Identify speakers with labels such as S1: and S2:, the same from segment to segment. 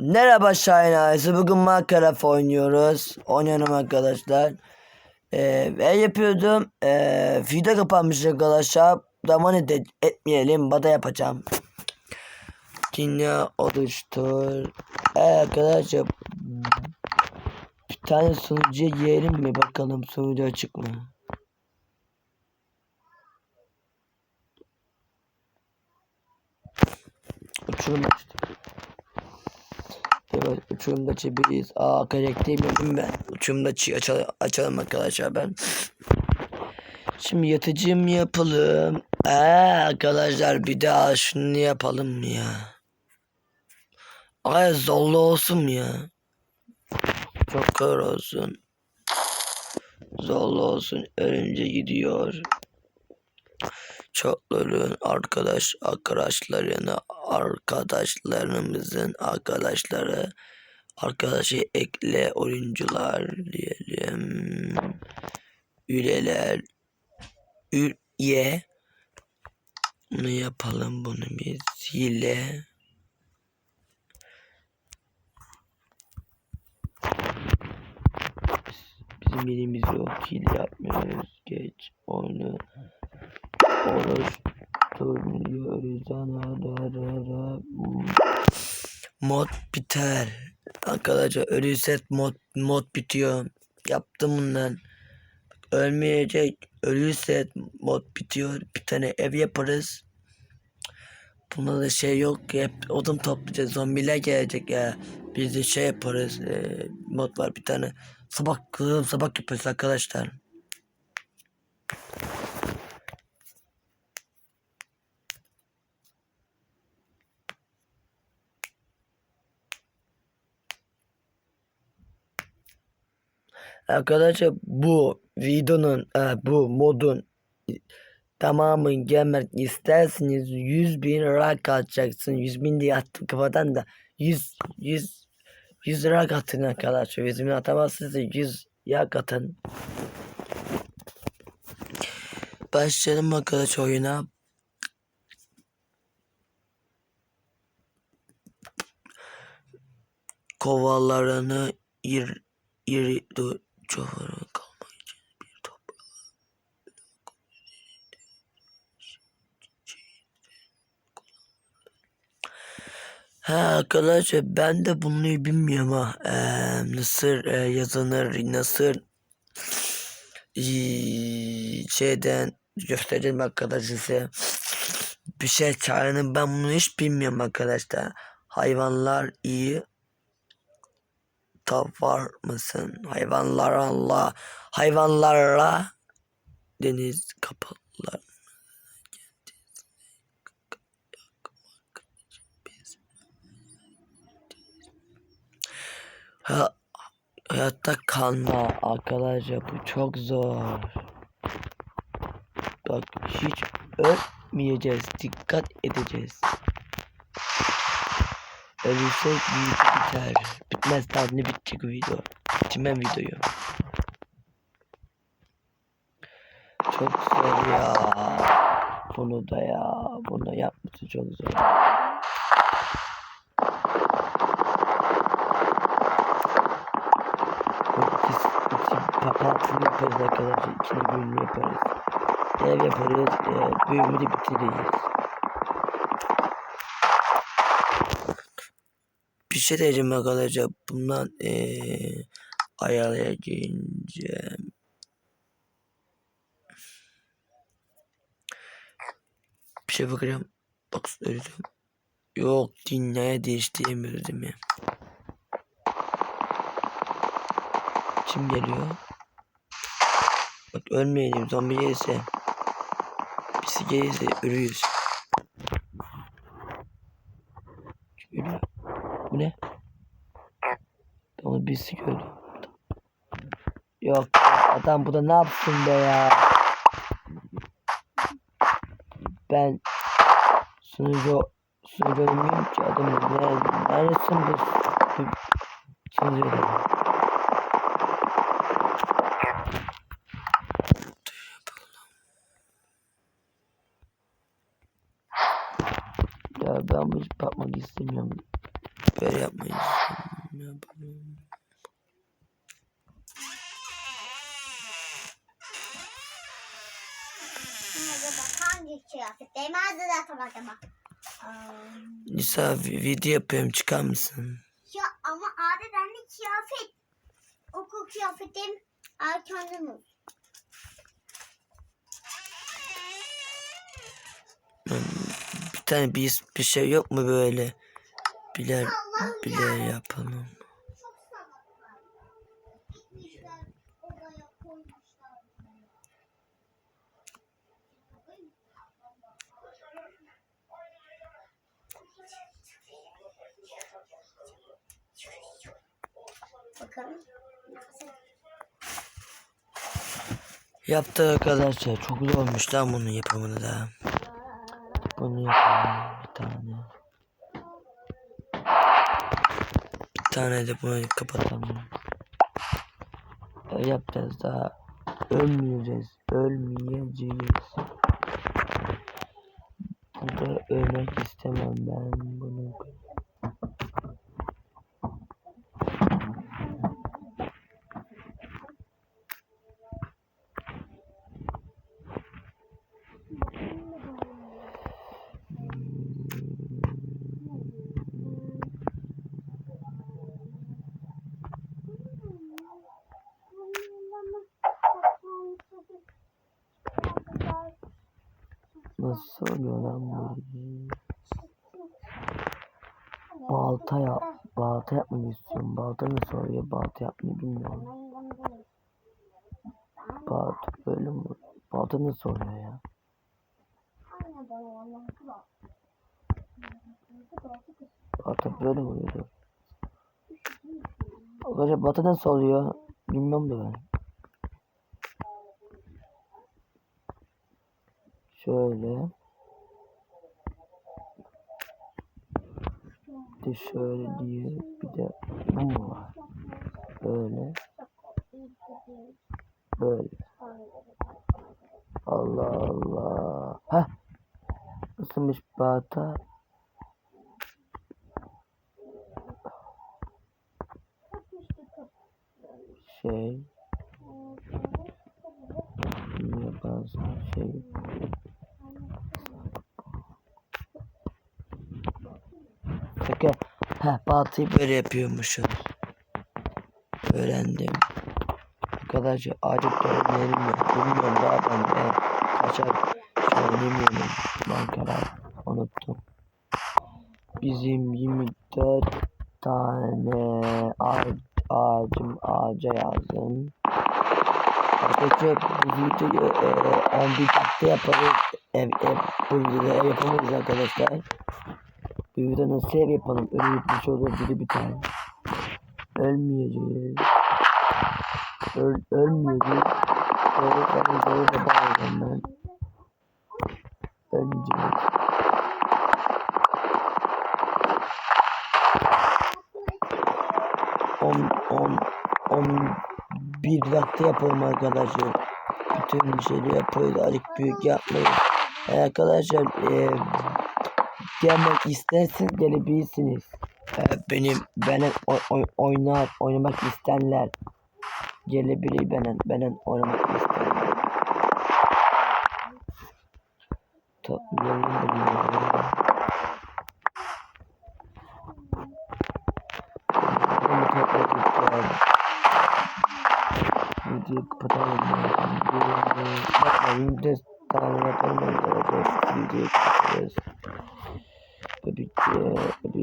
S1: Merhaba Şahin ailesi. Bugün Minecraft oynuyoruz. Oynuyorum arkadaşlar. Ee, ben yapıyordum. Ee, video kapanmış arkadaşlar. Zaman ed etmeyelim. Bada yapacağım. Dünya oluştur. Ee, arkadaşlar. Bir tane sunucuya girelim mi? Bakalım sunucu açık mı? Uçurum açtım. Evet uçurumda çeviririz. Aa karakterimi yedim ben. Uçurumda çi açalım, açalım arkadaşlar ben. Şimdi yatıcım yapalım. Aa, arkadaşlar bir daha şunu yapalım ya? Ay zorlu olsun ya. Çok kör olsun. Zorlu olsun. Ölünce gidiyor. Çokların arkadaş arkadaşlarını arkadaşlarımızın arkadaşları arkadaşı ekle oyuncular diyelim. Üyeler üye. Bunu yapalım bunu biz hile bizim elimiz yok hile yapmıyoruz. Geç onu ana mod biter. Arkadaşlar ölürse mod mod bitiyor. Yaptım bundan. Ölmeyecek. Ölürse mod bitiyor. Bir tane ev yaparız. Bunda da şey yok. Ki hep odun toplayacağız. Zombiler gelecek ya. Biz de şey yaparız. E, mod var bir tane. Sabah sabah yaparız arkadaşlar Arkadaşlar bu videonun e, bu modun tamamını gelmek isterseniz 100 bin like atacaksın. 100 bin diye attım kafadan da 100 100 100 like atın arkadaşlar. 100 bin atamazsınız da 100 like atın. Başlayalım arkadaş oyuna. Kovalarını ir, iri, dur, çoğuru kalmak için bir toprağa arkadaşlar ben de bunu bilmiyorum ha. Ee, nasıl e, yazılır, nasıl ee, şeyden göstereceğim arkadaşlar size. Bir şey çağırın ben bunu hiç bilmiyorum arkadaşlar. Hayvanlar iyi var mısın? Hayvanlar Allah. Hayvanlarla deniz kapalılar. Ha, hayatta kalma arkadaşlar bu çok zor. Bak hiç ölmeyeceğiz. Dikkat edeceğiz. Ölürsek video biter. Bitmez daha ne bitecek video. Bitirmem videoyu. Çok zor ya. Bunu da ya. Bunu yapması çok zor. Papatını yaparız arkadaşlar. İkili bölümü yaparız. Ev yaparız. E, bölümü de bitiririz. bir şey diyeceğim arkadaşlar. Bundan ee, ayarlayacağım. Bir şey bakacağım. Bak öldüm. Yok dünyaya değiştiremiyoruz değil mi? Kim geliyor? Bak ölmeyelim zombi gelirse. Birisi gelirse ölüyüz. Ölüyor. Bu ne? Onu birisi gördü. Yok adam burada ne yapsın be ya? Ben sunucu sunucu olmuyorum ki adam ne, neredesin bu, bu sunucu Ya ben hiç bakmak istemiyorum. Böyle yapmayı istemiyorum. Yapalım.
S2: Şimdi acaba hangi kıyafetlerimi hazırlatam acaba?
S1: Nisa vi- video yapıyorum çıkar mısın?
S2: Ya ama abi ben de kıyafet. Okul kıyafetim erkendim olsun.
S1: Bir tane bir, bir şey yok mu böyle? Biler, biler yapalım. Yaptı arkadaşlar. Çok güzel olmuş lan bunun yapımını da. Bunu yapalım bir tane. Bir tane de bunu kapatalım. Öyle yapacağız daha. Ölmeyeceğiz. Ölmeyeceğiz. Burada ölmek istemem ben bunu. Nasıl oluyor lan bu? Balta yap. Balta yapmayı istiyorum. Balta nasıl oluyor? Balta yapmayı bilmiyorum. Balta böyle mi? Balta nasıl oluyor ya? Balta böyle mi oluyor? Arkadaşlar balta nasıl oluyor? Bilmiyorum da ben. Şöyle. De şöyle diye bir de bu var? Böyle. Böyle. Allah Allah. Heh. Nasılmış balta? Şey. Bunu yaparsın şey. Peki. Heh baltayı böyle yapıyormuşuz. Öğrendim. Arkadaşlar acık da öğrenelim yok. Bilmiyorum daha ben de kaçar şey oynamıyorum. Bankalar unuttum. Bizim 24 tane ağaç, ağacım ağaca yazdım. Arkadaşlar bu videoyu e, 11 dakika yaparız. Ev, ev, bu videoda ev yapamayız arkadaşlar. Videoda nasıl ev yapalım? Ölü bitmiş olur biri bir tane. Ölmeyeceğiz. Öl, ölmeyeceğiz. Doğru kalın doğru da bağlayacağım ben. Ölmeyeceğiz. On, on, on bir dakika yapalım arkadaşlar. Bütün şeyleri yapıyoruz. Azıcık büyük yapmayız. Arkadaşlar e, gelmek isterseniz gelebilirsiniz. Ee, benim benim oy, oy, oynar oynamak isterler. Gelebilir benim benim oynamak isterler. Kapatacağız.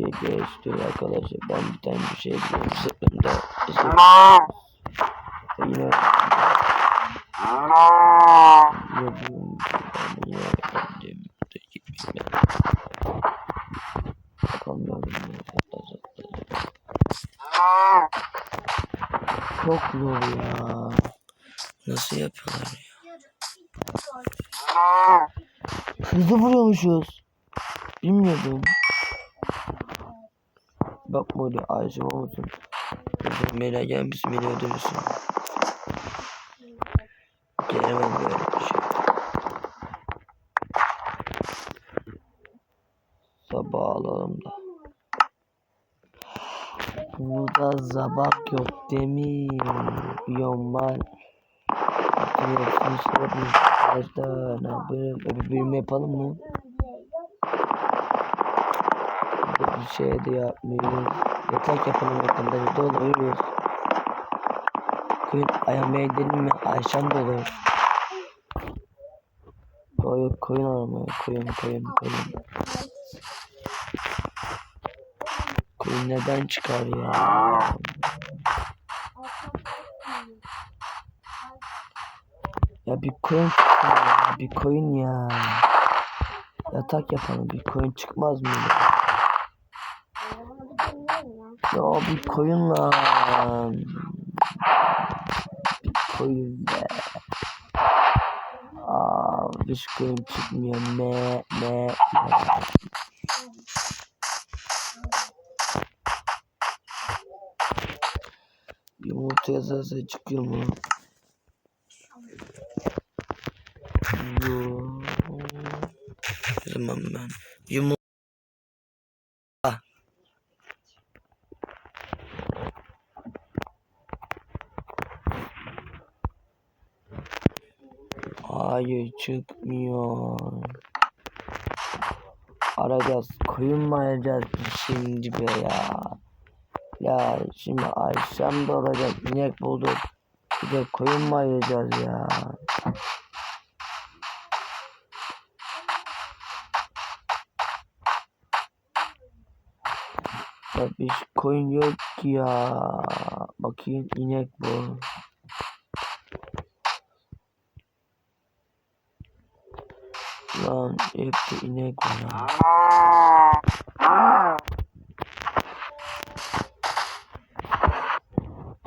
S1: Bebeğe geçti arkadaşlar. Ben bir tane bir şey biliyorum. Sırtımda. Yine Yapıyorum. Yine efendim. de gitmeyeyim. Bakamıyorum. Çok zor ya. Nasıl yapıyorlar ya? Hızlı vuruyormuşuz. Bilmiyordum. Bak böyle ağacım olsun. Mela gelmiş beni öldürürsün. Gelemem böyle bir şey. Sabah alalım da. Burada zabak yok demin. Biyom var. Yapalım mı? Bir şey de yapmıyoruz. Yatak yapalım arkadaşlar. Dolu uyuyoruz. Koyun ayamaya gidelim mi? Ayşem de olur. Koyun koyun aramaya. Koyun koyun koyun. Koyun neden çıkar ya? Ya bir koyun ya. Bir koyun ya. Yatak yapalım. Bir koyun çıkmaz mı? Ya bir koyun lan. Bir koyun be. Aa, hiç koyun çıkmıyor. Ne ne ne. Yumurta yazarsa çıkıyor mu? Bu. Zaman ben. Yumurta. Hayır çıkmıyor. Arayacağız. Arayacağız şimdi be ya. Ya şimdi akşam da olacak. İnek bulduk. Bir de arayacağız ya. Ya bir koyun yok ki ya. Bakayım inek bu. Lan hepsi inek var ya.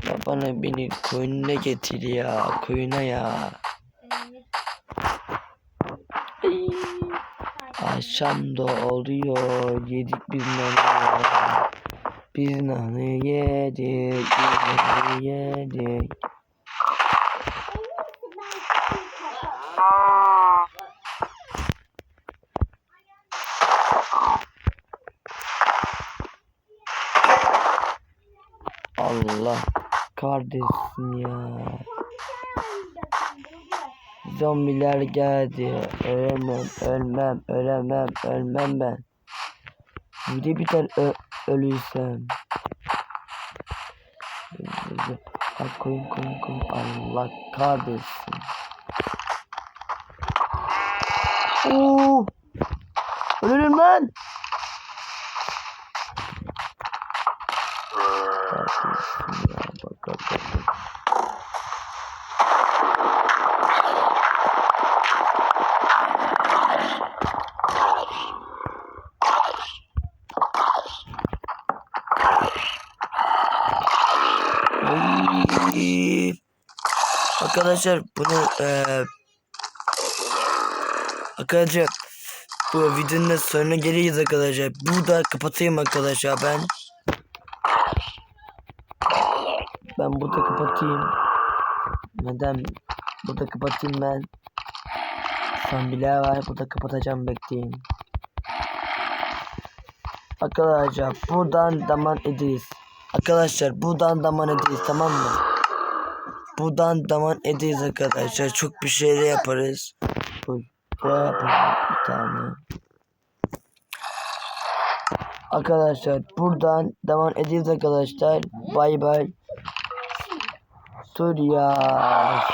S1: Ya bana beni koyununa getir ya. Koyuna ya. Akşam da oluyor. Yedik biz nanı. Biz nanı yedik. Biz nanı yedik. Allah kardeşim ya. Zombiler geldi. Ölemem, ölmem, ölemem, ölmem ben. Bir de bir tane ölüysem. Bak koyun koyun koyun. Allah kahretsin. Oo! Ölürüm lan. Kahretsin ya. Bak bak bak. bak. Ay. Arkadaşlar bunu eee arkadaşlar bu videonun sonuna geliyoruz arkadaşlar. Burada kapatayım arkadaşlar ben. Ben burada kapatayım. Neden burada kapatayım ben? Zombiler var burada kapatacağım bekleyin. Arkadaşlar buradan daman ederiz. Arkadaşlar buradan daman ederiz tamam mı? Buradan daman ederiz arkadaşlar. Çok bir şey de yaparız. Uy, buraya yapalım bir tane. Arkadaşlar buradan devam ederiz arkadaşlar. Bay bay. Dur ya.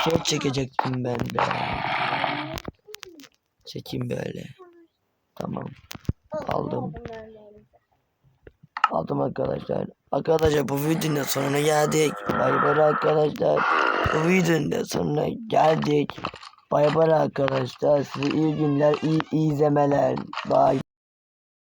S1: Şey çekecektim ben de. Çekeyim böyle. Tamam. Aldım. Aldım arkadaşlar. Arkadaşlar bu videonun sonuna geldik. Bay bay arkadaşlar. Bu videonun da sonuna geldik. Bay bay arkadaşlar. Size iyi günler, iyi, izlemeler. Bay.